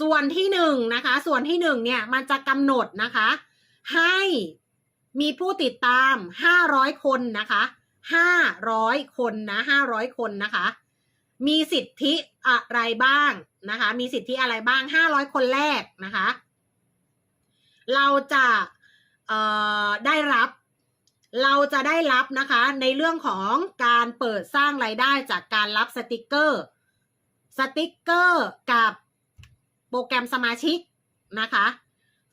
ส่วนที่หนึ่งนะคะ ส่วนที่หนึ่งเนี่ยมันจะกำหนดนะคะ ให้มีผู้ติดตามห้าร้อยคนนะคะห้าร้อยคนนะห้าร้อยคนนะคะ มีสิทธิอะไรบ้างนะคะ มีสิทธิอะไรบ้างห้าร้อยคนแรกนะคะ เราจะได้รับเราจะได้รับนะคะในเรื่องของการเปิดสร้างรายได้จากการรับสติกเกอร์ สติกเกอร์กับ โปรแกรมสมาชิกนะคะ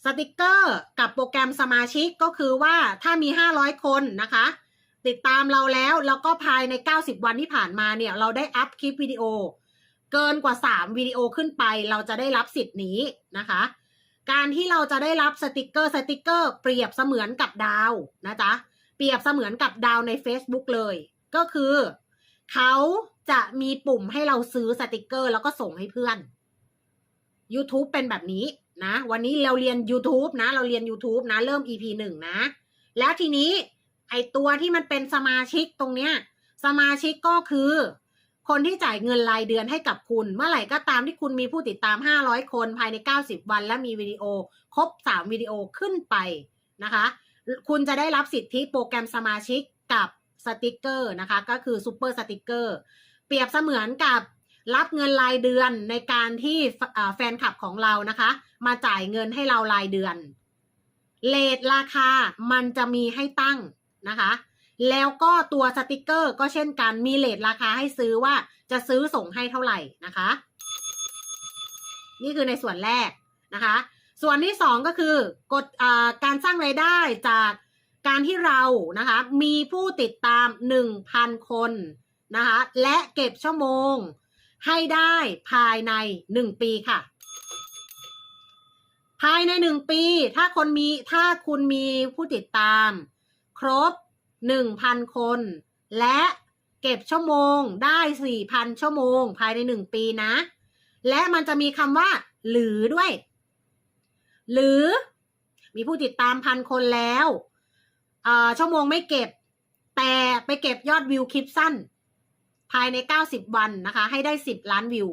สติกเกอร์กับโปรแกรมสมาชิกก็คือว่าถ้ามี 500 คนนะคะ ติดตามเราแล้วแล้วก็ภายใน 90 วันที่ผ่านมาเนี่ย เราได้อัพคลิปวิดีโอ เกินกว่า 3 วิดีโอขึ้นไป เราจะได้รับสิทธิ์นี้นะคะ การที่เราจะได้รับสติกเกอร์สติกเกอร์เปรียบเสมือนกับดาวนะจ๊ะเปรียบเสมือนกับดาวใน Facebook เลย ก็คือ เขาจะมีปุ่มให้เราซื้อสติกเกอร์ แล้วก็ส่งให้เพื่อน YouTube เป็นแบบนี้นะ วันนี้เราเรียน YouTube นะ เราเรียน YouTube นะ เริ่ม EP หนึ่งนะ แล้วทีนี้ไอตัวที่มันเป็นสมาชิกตรงเนี้ย สมาชิกก็คือ คนที่จ่ายเงินรายเดือนให้กับคุณ เมื่อไหร่ก็ตามที่คุณมีผู้ติดตาม 500 คนภายใน 90 วัน และมีวิดีโอ ครบ 3 วิดีโอขึ้นไปนะคะ คุณจะได้รับสิทธิโปรแกรมสมาชิกกับสติกเกอร์นะคะ ก็คือซูเปอร์สติกเกอร์เปรียบเสมือนกับ รับเงินรายเดือนในการที่แฟนคลับของเรานะคะ มาจ่ายเงินให้เรารายเดือนเลทราคามันจะมีให้ตั้งนะคะ แล้วก็ตัวสติกเกอร์ก็เช่นกันมีเลทราคาให้ซื้อว่าจะซื้อส่งให้เท่าไหร่นะคะ นี่คือในส่วนแรกนะคะ ส่วนที่สองก็คือกฎอ่าการสร้างรายได้จากการที่เรานะคะ มีผู้ติดตาม 1,000 คนนะคะ และเก็บชั่วโมง ให้ได้ภายใน 1 ปีค่ะ ภายใน 1 ปี ถ้าคนมีถ้าคุณมีผู้ติดตาม ครบ 1,000 คน และเก็บชั่วโมงได้ 4,000 ชั่วโมง ภายใน 1 ปีนะ และมันจะมีคำว่า หรือด้วย หรือมีผู้ติดตามพันคนแล้ว ชั่วโมงไม่เก็บ แต่ไปเก็บยอดวิวคลิปสั้น ภายใน 90 วันนะคะ ให้ได้ 10 ล้านวิว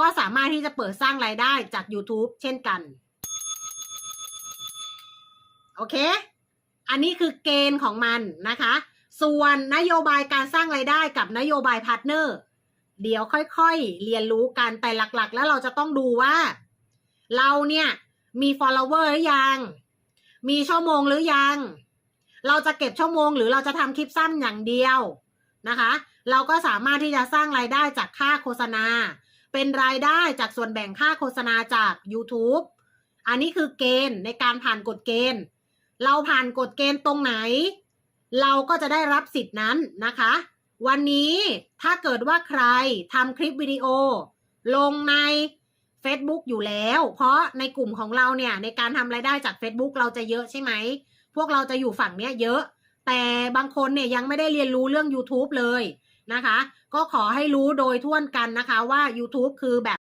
ก็สามารถที่จะเปิดสร้างรายได้จาก YouTube เช่นกัน โอเค อันนี้คือเกณฑ์ของมันนะคะ ส่วนนโยบายการสร้างรายได้กับนโยบายพาร์ทเนอร์เดี๋ยวค่อยๆ เรียนรู้กันแต่หลักๆ แล้วเราจะต้องดูว่า เราเนี่ยมี follower หรือยัง มีชั่วโมงหรือยัง เราจะเก็บชั่วโมงหรือเราจะทำคลิปสั้นอย่างเดียวนะคะ เราก็สามารถที่จะสร้างรายได้จากค่าโฆษณา เป็นรายได้จากส่วนแบ่งค่าโฆษณาจาก YouTube อันนี้คือเกณฑ์ในการผ่านกฎเกณฑ์ เราผ่านกฎเกณฑ์ตรงไหน เราก็จะได้รับสิทธินั้นนะคะ วันนี้ถ้าเกิดว่าใครทำคลิปวิดีโอ ลงใน Facebook อยู่แล้ว เพราะในกลุ่มของเราเนี่ยในการทำรายได้จาก Facebook เราจะเยอะใช่ไหม พวกเราจะอยู่ฝั่งเนี้ยเยอะ แต่บางคนเนี่ยยังไม่ได้เรียนรู้เรื่อง YouTube เลย นะคะ ก็ขอให้รู้โดยทั่วนกันนะคะว่า YouTube คือแบบ